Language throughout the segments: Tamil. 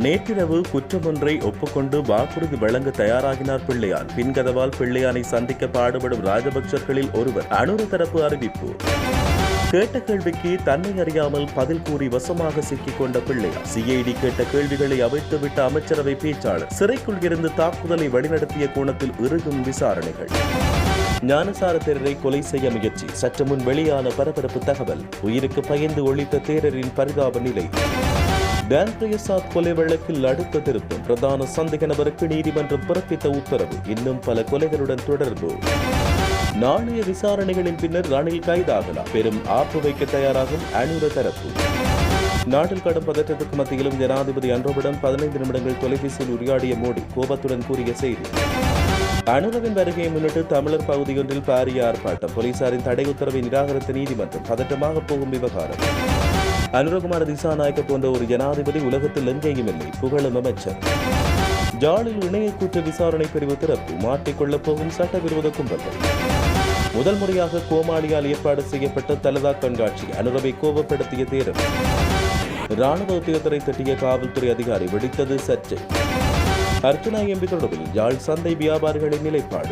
நேற்றிரவு குற்றமொன்றை ஒப்புக்கொண்டு வாக்குறுதி வழங்க தயாராகினார் பிள்ளையான் பின்கதவால் பிள்ளையானை சந்திக்க பாடுபடும் ராஜபக்சர்களில் ஒருவர். அனுர தரப்பு அறிவிப்பு. கேட்ட கேள்விக்கு தன்னை அறியாமல் பதில் கூறி வசமாக சிக்கிக் கொண்ட பிள்ளையார் சிஐடி கேட்ட கேள்விகளை அவிழ்த்துவிட்ட அமைச்சரவை பேச்சாளர். சிறைக்குள் இருந்து தாக்குதலை வழிநடத்திய கோணத்தில் இறுகும் விசாரணைகள். ஞானசார தேரரை கொலை செய்ய முயற்சி. சற்று முன் வெளியான பரபரப்பு தகவல். உயிருக்கு பயந்து ஒழித்த தேரரின் பரிதாப நிலை. டான் கொலை வழக்கில் அடுத்த திருத்தம். பிரதான சந்தேக நபருக்கு நீதிமன்றம் பிறப்பித்த உத்தரவு. இன்னும் பல கொலைகளுடன் தொடர்பு. நாளைய விசாரணைகளின் பின்னர் ரணில் கைதாகலாம். பெரும் ஆப்பு வைக்க தயாராகும் அனுர தரப்பு. நாட்டில் கடும் பதற்றத்துக்கு மத்தியிலும் ஜனாதிபதி அன்றோவிடம் பதினைந்து நிமிடங்கள் தொலைபேசியில் உரையாடிய மோடி கோபத்துடன் கூறிய செய்தி. அனுரவின் வருகையை முன்னிட்டு தமிழர் பகுதியொன்றில் பாரிய ஆர்ப்பாட்டம். போலீசாரின் தடை உத்தரவை நிராகரித்த நீதிமன்றம் பதட்டமாக போகும் விவகாரம். அனுரகுமார திசாநாயக்க போன்ற ஒரு ஜனாதிபதி உலகத்தில் எங்கேயும் இல்லை. புகழும் அமைச்சர். ஜாலில் இணைய குற்ற விசாரணை பிரிவு திறப்பு. மாட்டிக்கொள்ளப் போகும் சட்டவிரோத கும்பல்கள். முதல் முறையாக கோமாளியால் ஏற்பாடு செய்யப்பட்ட தலதா கண்காட்சி. அனுரவை கோபப்படுத்திய தேரர். ராணுவ உத்தியோகத்தரை தட்டிய காவல்துறை அதிகாரி வெடித்தது சர்ச்சை. அர்ச்சனா எம்பி தொடர்பில் யாழ் சந்தை வியாபாரிகளின் நிலைப்பாடு.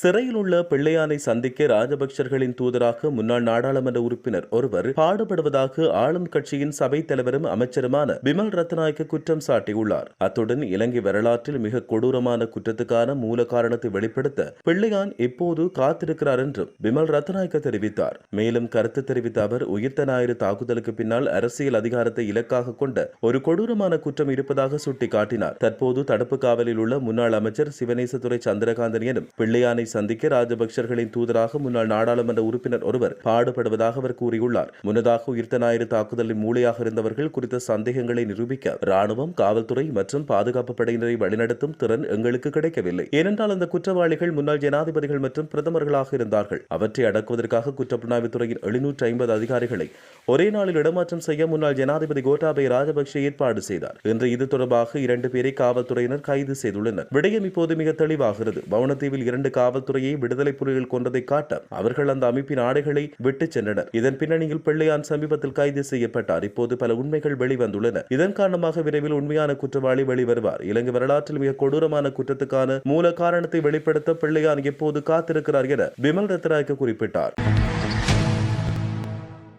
சிறையில் உள்ள பிள்ளையானை சந்திக்க ராஜபக்சர்களின் தூதராக முன்னாள் நாடாளுமன்ற உறுப்பினர் ஒருவர் பாடுபடுவதாக ஆளும் கட்சியின் சபை தலைவரும் அமைச்சருமான பிமல் ரத்நாயக்க குற்றம் சாட்டியுள்ளார். அத்துடன் இலங்கை வரலாற்றில் மிக கொடூரமான குற்றத்துக்கான மூல காரணத்தை வெளிப்படுத்த பிள்ளையான் எப்போது காத்திருக்கிறார் என்றும் பிமல் ரத்நாயக்க தெரிவித்தார். மேலும் கருத்து தெரிவித்த அவர் உயிர்த்த ஞாயிறு தாக்குதலுக்கு பின்னால் அரசியல் அதிகாரத்தை இலக்காக கொண்ட ஒரு கொடூரமான குற்றம் இருப்பதாக சுட்டிக்காட்டினார். தற்போது தடுப்பு காவலில் உள்ள முன்னாள் அமைச்சர் சிவனேசதுரை சந்திரகாந்தன் எனும் பிள்ளையானை சந்திக்க ராஜபக்சர்களின் தூதராக முன்னாள் நாடாளுமன்ற உறுப்பினர் ஒருவர் பாடுபடுவதாக அவர் கூறியுள்ளார். முன்னதாக உயிர்த்த ஞாயிறு தாக்குதலின் மூளையாக இருந்தவர்கள் குறித்த சந்தேகங்களை நிரூபிக்க ராணுவம் காவல்துறை மற்றும் பாதுகாப்பு படையினரை வழிநடத்தும் திறன் எங்களுக்கு கிடைக்கவில்லை. ஏனென்றால் அந்த குற்றவாளிகள் முன்னாள் ஜனாதிபதிகள் மற்றும் பிரதமர்களாக இருந்தார்கள். அவற்றை அடக்குவதற்காக குற்றப்புலனாய்வுத்துறையின் எழுநூற்று ஐம்பது அதிகாரிகளை ஒரே நாளில் இடமாற்றம் செய்ய முன்னாள் ஜனாதிபதி கோட்டாபய ராஜபக்ஷ ஏற்பாடு செய்தார். இன்று இது தொடர்பாக இரண்டு பேரை காவல்துறையினர் கைது செய்துள்ளனர். விடயம் இப்போது மிக தெளிவாகிறது. பவனத்தீவில் இரண்டு காவல் காவல்துறையை விடுதலை புலிகள் கொன்றதை காட்ட அவர்கள் அந்த அமைப்பின் ஆடைகளை விட்டுச் சென்றனர். இதன் பின்னணியில் பிள்ளையான் சமீபத்தில் கைது செய்யப்பட்டார். இப்போது பல உண்மைகள் வெளிவந்துள்ளன. இதன் காரணமாக விரைவில் உண்மையான குற்றவாளி வெளிவருவார். இலங்கை வரலாற்றில் மிக கொடூரமான குற்றத்துக்கான மூல காரணத்தை வெளிப்படுத்த பிள்ளையான் எப்போது காத்திருக்கிறார் என விமல் ரத்னாயக்க குறிப்பிட்டார்.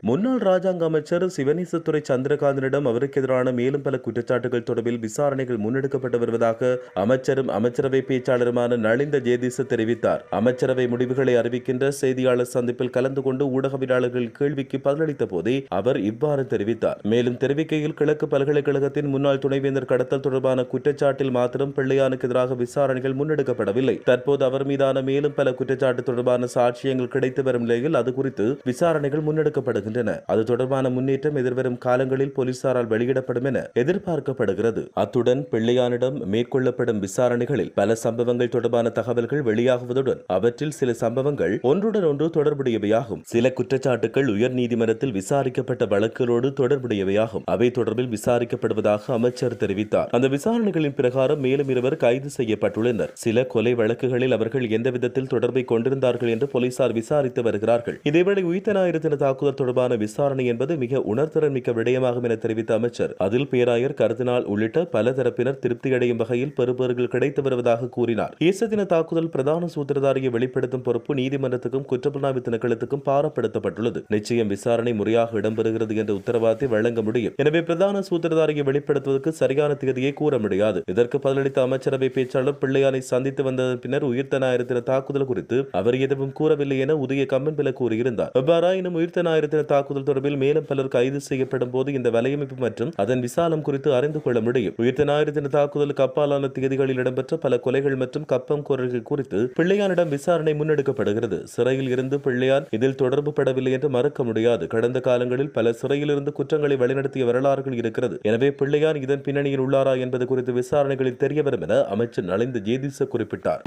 முன்னாள் ராஜாங்க அமைச்சர் சிவனேசத்துறை சந்திரகாந்தனிடம் அவருக்கு எதிரான மேலும் பல குற்றச்சாட்டுகள் தொடர்பில் விசாரணைகள் முன்னெடுக்கப்பட்டு வருவதாக அமைச்சரும் அமைச்சரவை பேச்சாளருமான நளிந்த ஜேதிச தெரிவித்தார். அமைச்சரவை முடிவுகளை அறிவிக்கின்ற செய்தியாளர் சந்திப்பில் கலந்து கொண்டு ஊடகவியலாளர்கள் கேள்விக்கு பதிலளித்த போதே அவர் இவ்வாறு தெரிவித்தார். மேலும் தெரிவிக்கையில் கிழக்கு பல்கலைக்கழகத்தின் முன்னாள் துணைவேந்தர் கடத்தல் தொடர்பான குற்றச்சாட்டில் மாத்திரம் பிள்ளையானுக்கு எதிராக விசாரணைகள் முன்னெடுக்கப்படவில்லை. தற்போது அவர் மீதான மேலும் பல குற்றச்சாட்டு தொடர்பான சாட்சியங்கள் கிடைத்து வரும் நிலையில் அது குறித்து விசாரணைகள் முன்னெடுக்கப்படுகின்றன. அது தொடர்பான முன்னேற்றம் எதிர்வரும் காலங்களில் போலீசாரால் வெளியிடப்படும் என எதிர்பார்க்கப்படுகிறது. அத்துடன் பிள்ளையானிடம் மேற்கொள்ளப்படும் விசாரணைகளில் பல சம்பவங்கள் தொடர்பான தகவல்கள் வெளியாகுவதுடன் அவற்றில் சில சம்பவங்கள் ஒன்றுடன் ஒன்று தொடர்புடையவையாகும். சில குற்றச்சாட்டுகள் உயர் நீதிமன்றத்தில் விசாரிக்கப்பட்ட வழக்குகளோடு தொடர்புடையவையாகும். அவை தொடர்பில் விசாரிக்கப்படுவதாக அமைச்சர் தெரிவித்தார். அந்த விசாரணைகளின் பிரகாரம் மேலும் இருவர் கைது செய்யப்பட்டுள்ளனர். சில கொலை வழக்குகளில் அவர்கள் எந்த விதத்தில் தொடர்பை கொண்டிருந்தார்கள் என்று போலீசார் விசாரித்து வருகிறார்கள். இதேவேளை உயிர்த்த ஞாயிறு தின தாக்குதல் தொடர்பான விசாரணை என்பது மிக உணர்திறன் மிக்க விடயமாகும் என தெரிவித்த அமைச்சர். அதில் பேராயர் கருதினால் உள்ளிட்ட பல தரப்பினர் திருப்தியடையும் வகையில் பெறுபேறுகள் கிடைத்து வருவதாக கூறினார். ஈச தாக்குதல் பிரதான சூத்திரதாரியை வெளிப்படுத்தும் பொறுப்பு நீதிமன்றத்துக்கும் குற்றப்புலனாய்வு திணைக்களத்துக்கும் பாரப்படுத்தப்பட்டுள்ளது. நிச்சயம் விசாரணை முறையாக இடம்பெறுகிறது என்ற உத்தரவாதத்தை வழங்க முடியும். எனவே பிரதான சூத்திரதாரியை வெளிப்படுத்துவதற்கு சரியான தேதியை கூற முடியாது. இதற்கு பதிலளித்த அமைச்சரவை பேச்சாளர் பிள்ளையானை சந்தித்து வந்ததன் பின்னர் உயிர்த்த ஞாயிறு தாக்குதல் குறித்து அவர் எதுவும் கூறவில்லை என உதய கம்மன்பில கூறியிருந்தார். எவ்வாறாயினும் உயிர்த்த ஞாயிறு தாக்குதல் தொடர்பில் மேலும் பலர் கைது செய்யப்படும் போது இந்த வலையமைப்பு மற்றும் அதன் விசாலம் குறித்து அறிந்து கொள்ள முடியும். உயிர்த்த ஞாயிறு தின தாக்குதலுக்கு அப்பாலான தேதிகளில் இடம்பெற்ற பல கொலைகள் மற்றும் கப்பம் குரல்கள் குறித்து பிள்ளையானிடம் விசாரணை முன்னெடுக்கப்படுகிறது. சிறையில் இருந்து பிள்ளையான் இதில் தொடர்பு படவில்லை என்று மறுக்க முடியாது. கடந்த காலங்களில் பல சிறையிலிருந்து குற்றங்களை வழிநடத்திய வரலாறுகள் இருக்கிறது. எனவே பிள்ளையான் இதன் பின்னணியில் உள்ளாரா என்பது குறித்து விசாரணைகளில் தெரியவரும் என அமைச்சர் நலிந்த ஜேதிச குறிப்பிட்டார்.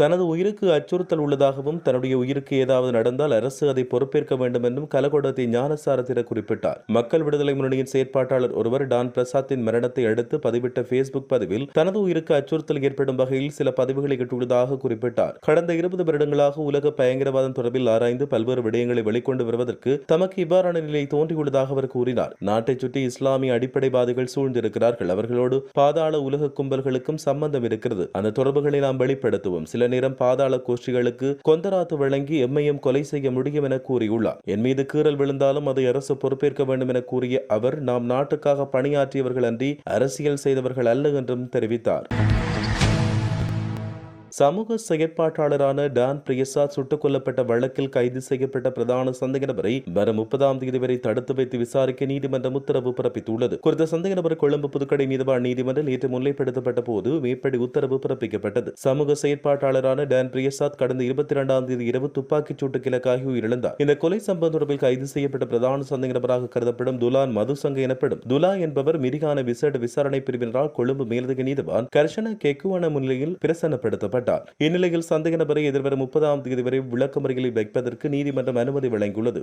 தனது உயிருக்கு அச்சுறுத்தல் உள்ளதாகவும் தன்னுடைய உயிருக்கு ஏதாவது நடந்தால் அரசு அதை பொறுப்பேற்க வேண்டும் என்றும் கலகொடத்தை ஞானசாரத்திட குறிப்பிட்டார். மக்கள் விடுதலை முன்னணியின் செயற்பாட்டாளர் ஒருவர் டான் பிரசாத்தின் மரணத்தை அடுத்து பதிவிட்ட பேஸ்புக் பதிவில் தனது உயிருக்கு அச்சுறுத்தல் ஏற்படும் வகையில் சில பதிவுகளை இட்டுள்ளதாக குறிப்பிட்டார். கடந்த இருபது வருடங்களாக உலக பயங்கரவாதம் தொடர்பில் ஆராய்ந்து பல்வேறு விடயங்களை வெளிக்கொண்டு வருவதற்கு தமக்கு இவ்வாறான நிலை தோன்றியுள்ளதாக அவர் கூறினார். நாட்டைச் சுற்றி இஸ்லாமிய அடிப்படைவாதிகள் சூழ்ந்திருக்கிறார்கள். அவர்களோடு பாதாள உலக கும்பல்களுக்கும் சம்பந்தம் இருக்கிறது. அந்த தொடர்புகளை நாம் வெளிப்படுத்துவோம். சில நேரம் பாதாள கோஷ்டிகளுக்கு கொந்தராத்து வழங்கி எம்மையும் கொலை செய்ய முடியும் என கூறியுள்ளார். என் மீது கீறல் விழுந்தாலும் அதை அரசு பொறுப்பேற்க வேண்டும் என கூறிய அவர் நாம் நாட்டுக்காக பணியாற்றியவர்கள் அன்றி அரசியல் செய்தவர்கள் அல்ல என்றும் தெரிவித்தார். சமூக செயற்பாட்டாளரான டான் பிரியசாத் சுட்டுக் கொல்லப்பட்ட வழக்கில் கைது செய்யப்பட்ட பிரதான சந்தேக நபரை வரும் முப்பதாம் தேதி வரை தடுத்து வைத்து விசாரிக்க நீதிமன்றம் உத்தரவு பிறப்பித்துள்ளது. குறித்த சந்தேக நபர் கொழும்பு புதுக்கடை நீதிவான் நீதிமன்றம் நேற்று முன்னிலைப்படுத்தப்பட்ட போது மேற்படி உத்தரவு பிறப்பிக்கப்பட்டது. சமூக செயற்பாட்டாளரான டான் பிரியசாத் கடந்த இருபத்தி இரண்டாம் தேதி இரவு துப்பாக்கிச் சூட்டு கிழக்காகி உயிரிழந்தார். இந்த கொலை சம்பவம் தொடர்பில் கைது செய்யப்பட்ட பிரதான சந்தேக நபராக கருதப்படும் துலான் மதுசங்க எனப்படும். துலா என்பவர் மிரிகான விசேட விசாரணை பிரிவினரால் கொழும்பு மேலதிக நீதிவான். கர்ஷன கெக்குவன முன்னிலையில் பிரசன்னப்படுத்தப்பட்டார். இந்நிலையில் சந்தேக நபரை எதிர்வரும் முப்பதாம் தேதி வரை விளக்கமறியலில் வைப்பதற்கு நீதிமன்றம் அனுமதி வழங்கியுள்ளது.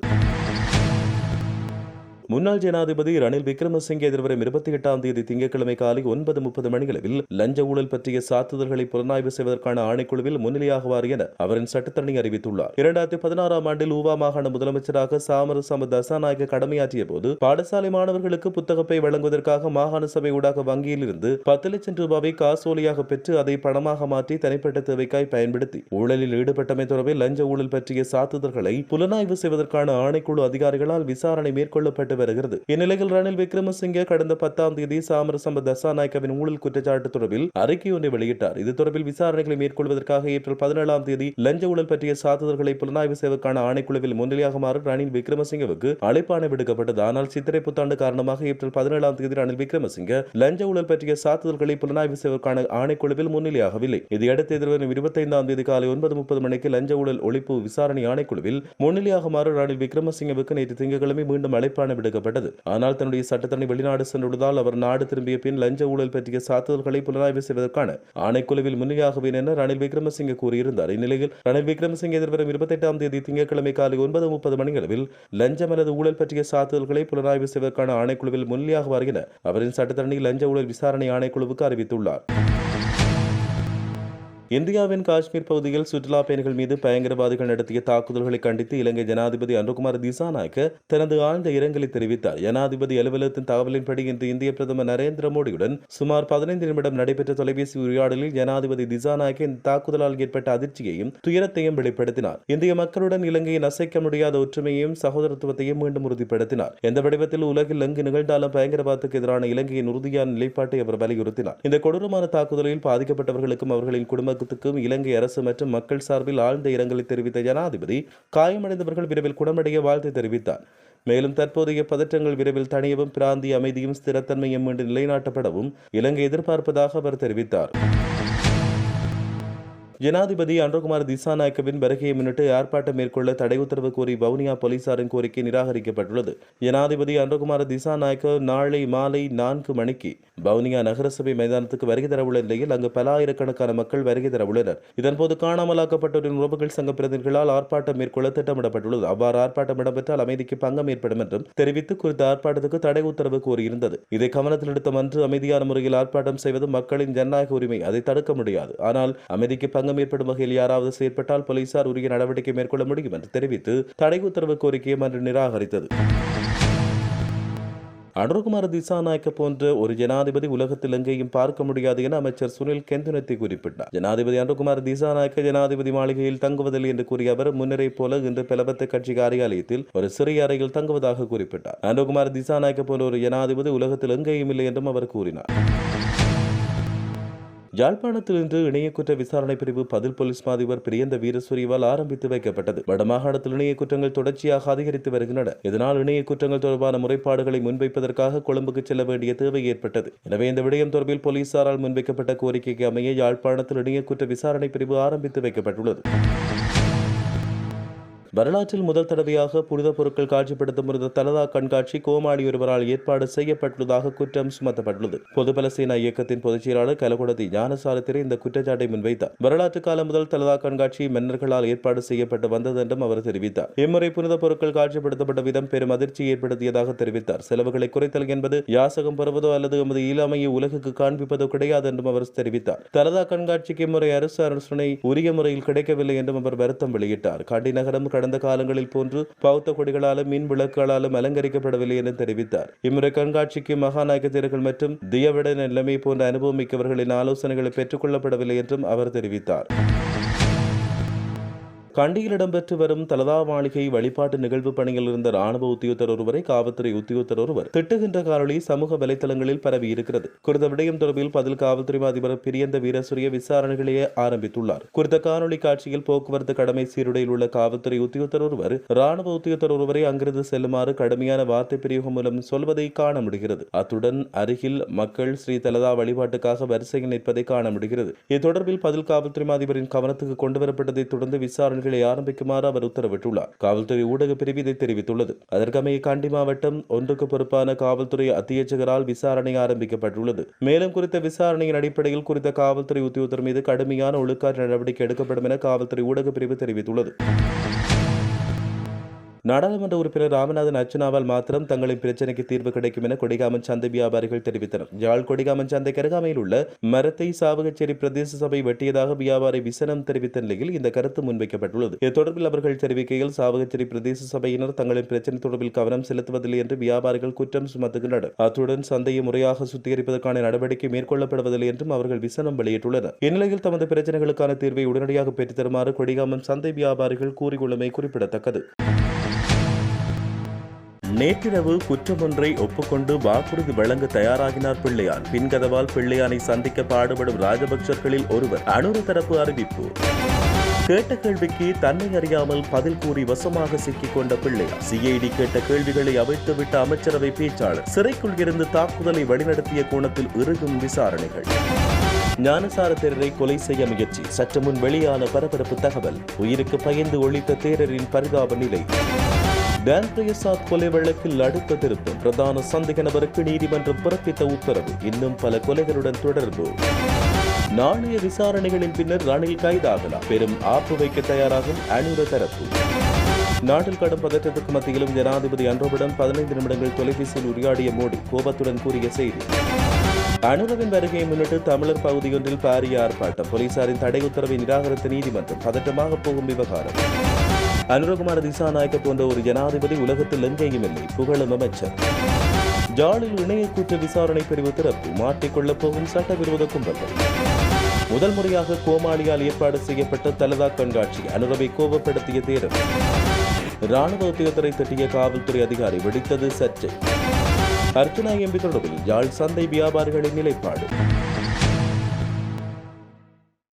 முன்னாள் ஜனாதிபதி ரணில் விக்ரமசிங்கே எதிர்வரும் இருபத்தி எட்டாம் தேதி திங்கட்கிழமை காலை ஒன்பது முப்பது மணியளவில் லஞ்ச ஊழல் பற்றிய சாத்துதல்களை புலனாய்வு செய்வதற்கான ஆணைக்குழுவில் முன்னிலையாகுவார் என அவரின் சட்டத்தரணி அறிவித்துள்ளார். இரண்டாயிரத்தி பதினாறாம் ஆண்டில் ஊவா மாகாண முதலமைச்சராக சாமர சம தசாநாயக கடமையாற்றிய போது பாடசாலை மாணவர்களுக்கு புத்தகப்பை வழங்குவதற்காக மாகாண சபை ஊடாக வங்கியில் இருந்து பத்து லட்சம் ரூபாவை காசோலியாக பெற்று அதை பணமாக மாற்றி தனிப்பட்ட தேவைக்காய் பயன்படுத்தி ஊழலில் ஈடுபட்டமை தொடர்பில் லஞ்ச ஊழல் பற்றிய சாத்துதல்களை புலனாய்வு செய்வதற்கான ஆணைக்குழு அதிகாரிகளால் விசாரணை மேற்கொள்ளப்பட்டு வருகிறது. இந்நிலையில் ரணில் விக்ரமசிங்கே கடந்த பத்தாம் தேதி சாமரசம்ப தசாநாயக்கவின் ஊழல் குற்றச்சாட்டு தொடர்பில் அறிக்கை ஒன்றை வெளியிட்டார். இது தொடர்பில் விசாரணைகளை மேற்கொள்வதற்காக ஏப்ரல் பதினேழாம் தேதி லஞ்ச ஊழல் பற்றிய சாத்துதல்களை புலனாய்வு செய்வதற்கான ஆணைக்குழுவில் முன்னிலையாகுமாறு ரணில் விக்ரமசிங்கவுக்கு அழைப்பாணை விடுக்கப்பட்டது. ஆனால் சித்திரை புத்தாண்டு காரணமாக ஏப்ரல் பதினேழாம் தேதி ரணில் விக்ரமசிங்க லஞ்ச ஊழல் பற்றிய சாத்துதல்களை புலனாய்வு செய்வதற்கான ஆணைக்குழுவில் முன்னிலையாகவில்லை. இதையடுத்து எதிர்வரும் இருபத்தைந்தாம் தேதி காலை ஒன்பது முப்பது மணிக்கு லஞ்ச ஊழல் ஒழிப்பு விசாரணை ஆணைக்குழுவில் முன்னிலையாகுமாறு ரணில் விக்ரமசிங்கவுக்கு நேற்று திங்கட்கிழமை மீண்டும் அழைப்பாணை விடுக்கப்பட்டது ஆனால் தன்னுடைய சட்டத்தரணி வெளிநாடு சென்றுள்ளதால் அவர் நாடு திரும்பிய பின் லஞ்ச ஊழல் பற்றிய சாத்துதல்களை புலனாய்வு செய்வதற்கான ஆணைக்குழுவில் முன்னியாகுவேன் என ரணில் விக்ரமசிங்கே கூறியிருந்தார். இந்நிலையில் ரணில் விக்ரமசிங்கே எதிர்வரும் இருபத்தெட்டாம் தேதி திங்கட்கிழமை காலை ஒன்பது முப்பது மணிகளவில் லஞ்சம் அல்லது ஊழல் பற்றிய சாத்துதல்களை புலனாய்வு செய்வதற்கான ஆணைக்குழுவில் முன்னிலையாகுவார் என அவரின் சட்டத்தரணி லஞ்ச ஊழல் விசாரணை ஆணைக்குழுவுக்கு அறிவித்துள்ளார். இந்தியாவின் காஷ்மீர் பகுதியில் சுற்றுலா பயணிகள் மீது பயங்கரவாதிகள் நடத்திய தாக்குதல்களை கண்டித்து இலங்கை ஜனாதிபதி அனுகுமார் திசாநாயக்க தனது ஆழ்ந்த இரங்கலை தெரிவித்தார். ஜனாதிபதி அலுவலகத்தின் தகவலின்படி இன்று இந்திய பிரதமர் நரேந்திர மோடியுடன் சுமார் பதினைந்து நிமிடம் நடைபெற்ற தொலைபேசி உரையாடலில் ஜனாதிபதி திசாநாயக்க இந்த தாக்குதலால் ஏற்பட்ட அதிர்ச்சியையும் துயரத்தையும் வெளிப்படுத்தினார். இந்திய மக்களுடன் இலங்கையின் அசைக்க முடியாத ஒற்றுமையையும் சகோதரத்துவத்தையும் மீண்டும் உறுதிப்படுத்தினார். எந்த வடிவத்தில் உலகில் எங்கு நிகழ்ந்தாலும் பயங்கரவாதத்துக்கு எதிரான இலங்கையின் உறுதியான நிலைப்பாட்டை அவர் வலியுறுத்தினார். இந்த கொடூரமான தாக்குதலில் பாதிக்கப்பட்டவர்களுக்கும் அவர்களின் குடும்ப நிர்வாகத்துக்கும் இலங்கை அரசு மற்றும் மக்கள் சார்பில் ஆழ்ந்த இரங்கலை தெரிவித்த ஜனாதிபதி காயமடைந்தவர்கள் விரைவில் குணமடைய வாழ்த்து தெரிவித்தார். மேலும் தற்போதைய பதற்றங்கள் விரைவில் தணியவும் பிராந்திய அமைதியும் ஸ்திரத்தன்மையும் மீண்டும் நிலைநாட்டப்படவும் இலங்கை எதிர்பார்ப்பதாக அவர் தெரிவித்தார். ஜனாதிபதி அன்றகுமார் திசாநாயக்கவின் வருகையை முன்னிட்டு ஆர்ப்பாட்டம் மேற்கொள்ள தடை உத்தரவு கோரி வவுனியா போலீசாரின் கோரிக்கை நிராகரிக்கப்பட்டுள்ளது. ஜனாதிபதி அன்றகுமார் திசாநாயக்க நாளை மாலை நான்கு மணிக்கு வவுனியா நகரசபை மைதானத்துக்கு வருகை தரவுள்ள நிலையில் அங்கு பல ஆயிரக்கணக்கான மக்கள் வருகை தரவுள்ளனர். இதன்போது காணாமலாக்கப்பட்டோரின் உறவுகள் சங்க பிரதிநிதிகளால் ஆர்ப்பாட்டம் மேற்கொள்ள திட்டமிடப்பட்டுள்ளது. அவ்வாறு ஆர்ப்பாட்டம் இடம்பெற்றால் அமைதிக்கு பங்கம் ஏற்படும் என்றும் தெரிவித்து குறித்த ஆர்ப்பாட்டத்துக்கு தடை உத்தரவு கோரியிருந்தது. இதை கவனத்தில் எடுத்த மன்று அமைதியான முறையில் ஆர்ப்பாட்டம் செய்வது மக்களின் ஜனநாயக உரிமை. அதை தடுக்க முடியாது. ஆனால் அமைதிக்கு பங்கம் ஏற்படும் வகையில் யாராவது செயற்பட்டால் போலீசார் உரிய நடவடிக்கை மேற்கொள்ள முடியும் என்று தெரிவித்து தடை உத்தரவு கோரிக்கையை மன்று நிராகரித்தது. அனுர்குமார் திசாநாயக்க போன்ற ஒரு ஜனாதிபதி உலகத்தில் எங்கேயும் பார்க்க முடியாது என அமைச்சர் சுனில் கெந்துனத்தி குறிப்பிட்டார். ஜனாதிபதி அனுர்குமார் திசாநாயக்க ஜனாதிபதி மாளிகையில் தங்குவதில்லை என்று கூறிய அவர் முன்னரை போல இன்று பிளவத்த கட்சி காரியாலயத்தில் ஒரு சிறிய அறையில் தங்குவதாக குறிப்பிட்டார். அனுர்குமார் திசாநாயக்க போன்ற ஒரு ஜனாதிபதி உலகத்தில் எங்கேயும் இல்லை என்றும் அவர் கூறினார். யாழ்ப்பாணத்தில் இன்று இணைய குற்ற விசாரணை பிரிவு பதில் போலீஸ் மாதிபர் பிரியந்த வீரசூரியவால் ஆரம்பித்து வைக்கப்பட்டது. வடமாகாணத்தில் இணைய குற்றங்கள் தொடர்ச்சியாக அதிகரித்து வருகின்றன. இதனால் இணைய குற்றங்கள் தொடர்பான முறைப்பாடுகளை முன்வைப்பதற்காக கொழும்புக்கு செல்ல வேண்டிய தேவை ஏற்பட்டது. எனவே இந்த விடயம் தொடர்பில் போலீசாரால் முன்வைக்கப்பட்ட கோரிக்கைக்கு அமைய யாழ்ப்பாணத்தில் இணைய குற்ற விசாரணை பிரிவு ஆரம்பித்து வைக்கப்பட்டுள்ளது. வரலாற்றில் முதல் தடவையாக புனித பொருட்கள் காட்சிப்படுத்தும் இருந்த தலதா கண்காட்சி கோமாளி ஒருவரால் ஏற்பாடு செய்யப்பட்டுள்ளதாக குற்றம் சுமத்தப்பட்டுள்ளது. பொதுபல சேனா இயக்கத்தின் பொதுச் செயலாளர் கலகுடதி ஞானசாரத்திரை இந்த குற்றச்சாட்டை முன்வைத்தார். வரலாற்று காலம் முதல் தலதா கண்காட்சி மன்னர்களால் ஏற்பாடு செய்யப்பட்டு வந்தது என்றும் அவர் தெரிவித்தார். இம்முறை புனித பொருட்கள் காட்சிப்படுத்தப்பட்ட விதம் பெரும் அதிர்ச்சி ஏற்படுத்தியதாக தெரிவித்தார். செலவுகளை குறைத்தல் என்பது யாசகம் பெறுவதோ அல்லது எமது இயலாமையை உலகுக்கு காண்பிப்பதோ கிடையாது என்றும் அவர் தெரிவித்தார். தலதா கண்காட்சிக்கு இம்முறை அரசு அரசனை உரிய முறையில் கிடைக்கவில்லை என்றும் அவர் வருத்தம் வெளியிட்டார். காண்டி நகரம் கடந்த காலங்களில் போன்று பௌத்த கொடிகளாலும் மின் விளக்குகளாலும் அலங்கரிக்கப்படவில்லை என தெரிவித்தார். இம்முறை கண்காட்சிக்கு மகாநாயக தேர்கள் மற்றும் தியவிட நிலைமை போன்ற அனுபவம் மிக்கவர்களின் ஆலோசனைகளை பெற்றுக் கொள்ளப்படவில்லை என்றும் அவர் தெரிவித்தார். கண்டியில் இடம்பெற்று வரும் தலதா மாளிகை வழிபாட்டு நிகழ்வு பணியில் இருந்த ராணுவ உத்தியோகத்தர் ஒருவரை காவல்துறை உத்தியோகத்தர் ஒருவர் திட்டுகின்ற காணொலி சமூக வலைதளங்களில் பரவி இருக்கிறது. குறித்த விடயம் தொடர்பில் பதில் காவல்துறை அதிபர் பிரியந்த வீரசூரிய விசாரணைகளையே ஆரம்பித்துள்ளார். குறித்த காணொலி காட்சியில் போக்குவரத்து கடமை சீருடையில் உள்ள காவல்துறை உத்தியோகத்தர் ஒருவர் ராணுவ உத்தியோகத்தர் ஒருவரை அங்கிருந்து செல்லுமாறு கடுமையான வார்த்தை பிரயோகம் மூலம் சொல்வதை காண முடிகிறது. அத்துடன் அருகில் மக்கள் ஸ்ரீ தலதா வழிபாட்டுக்காக வரிசையில் நிற்பதை காண முடிகிறது. இது தொடர்பில் பதில் காவல்துறை அதிபரின் கவனத்துக்கு கொண்டுவரப்பட்டதை தொடர்ந்து விசாரணைகள் ஆரம்பிக்குமாறு அவர் உத்தரவிட்டுள்ளார். காவல்துறை ஊடக பிரிவு இதை தெரிவித்துள்ளது. அதற்கமைய கண்டி மாவட்டம் ஒன்றுக்கு பொறுப்பான காவல்துறை அத்தியட்சகரால் விசாரணை ஆரம்பிக்கப்பட்டுள்ளது. மேலும் குறித்த விசாரணையின் அடிப்படையில் குறித்த காவல்துறை உத்தியோகத்தர் மீது கடுமையான ஒழுக்காற்று நடவடிக்கை எடுக்கப்படும் என காவல்துறை ஊடக பிரிவு தெரிவித்துள்ளது. நாடாளுமன்ற உறுப்பினர் ராமநாதன் அர்ச்சனாவால் மாத்திரம் தங்களின் பிரச்சனைக்கு தீர்வு கிடைக்கும் என கொடிகாமன் சந்தை வியாபாரிகள் தெரிவித்தனர். யாழ் கொடிகாமன் சந்தை கருகாமையில் உள்ள மரத்தை சாவகச்சேரி பிரதேச சபை வெட்டியதாக வியாபாரி விசனம் தெரிவித்த நிலையில் இந்த கருத்து முன்வைக்கப்பட்டுள்ளது. இது தொடர்பில் அவர்கள் தெரிவிக்கையில் சாவகச்சேரி பிரதேச சபையினர் தங்களின் பிரச்சனை தொடர்பில் கவனம் செலுத்துவதில்லை என்று வியாபாரிகள் குற்றம் சுமத்துகின்றனர். அத்துடன் சந்தையை முறையாக சுத்திகரிப்பதற்கான நடவடிக்கை மேற்கொள்ளப்படுவதில்லை என்றும் அவர்கள் விசனம் வெளியிட்டுள்ளனர். இந்நிலையில் தமது பிரச்சனைகளுக்கான தீர்வை உடனடியாக பெற்றுத்தருமாறு கொடிகாமன் சந்தை வியாபாரிகள் கூறியுள்ளமை குறிப்பிடத்தக்கது. நேற்றிரவு குற்றமொன்றை ஒப்புக்கொண்டு வாக்குறுதி வழங்க தயாராகினார் பிள்ளையான் பின்கதவால் பிள்ளையானை சந்திக்க பாடுபடும் ராஜபக்சர்களில் ஒருவர். அனுர தரப்பு அறிவிப்பு. கேட்ட கேள்விக்கு தன்னை அறியாமல் பதில் கூறி வசமாக சிக்கிக் கொண்ட பிள்ளையார் சிஐடி கேட்ட கேள்விகளை அவிழ்த்துவிட்ட அமைச்சரவை பேச்சாளர். சிறைக்குள் இருந்து தாக்குதலை வழிநடத்திய கோணத்தில் இறுகும் விசாரணைகள். ஞானசார தேரரை கொலை செய்ய முயற்சி. சற்று முன் வெளியான பரபரப்பு தகவல். உயிருக்கு பயந்து ஒழித்த தேரரின் பரிதாப நிலை. டான் பிரசாத் கொலை வழக்கில் அடுத்த திருத்தம். பிரதான சந்தேக நபருக்கு நீதிமன்றம் பிறப்பித்த உத்தரவு. இன்னும் பல கொலைகளுடன் தொடர்பு. நாளைய விசாரணைகளின் பின்னர் ரணில் கைதாகலாம். பெரும் ஆப்பு வைக்க தயாராகும் அனுர தரப்பு. நாட்டில் கடும் பதற்றத்துக்கு மத்தியிலும் ஜனாதிபதி அன்றோவிடம் பதினைந்து நிமிடங்கள் தொலைபேசியில் உரையாடிய மோடி கோபத்துடன் கூறிய செய்தி. அனுரவின் வருகையை முன்னிட்டு தமிழர் பகுதியொன்றில் பாரிய ஆர்ப்பாட்டம். போலீசாரின் தடை உத்தரவை நிராகரித்த நீதிமன்றம் பதற்றமாக போகும் விவகாரம். அனுரகுமார திசாநாயக்க போன்ற ஒரு ஜனாதிபதி உலகத்தில் எங்கேயும் இல்லை. புகழும் அமைச்சர். ஜாலில் இணைய விசாரணை பிரிவு திறப்பு. மாட்டிக்கொள்ளப் போகும் சட்டவிரோத கும்பல்கள். முதல் முறையாக கோமாளியால் ஏற்பாடு செய்யப்பட்ட தலதா கண்காட்சி. அனுரவை கோபப்படுத்திய தேரர். ராணுவ உத்தியோகத்தரை தட்டிய காவல்துறை அதிகாரி வெடித்தது சர்ச்சை அர்ச்சனா எம்பி தொடர்பில் யாழ் சந்தை வியாபாரிகளின் நிலைப்பாடு.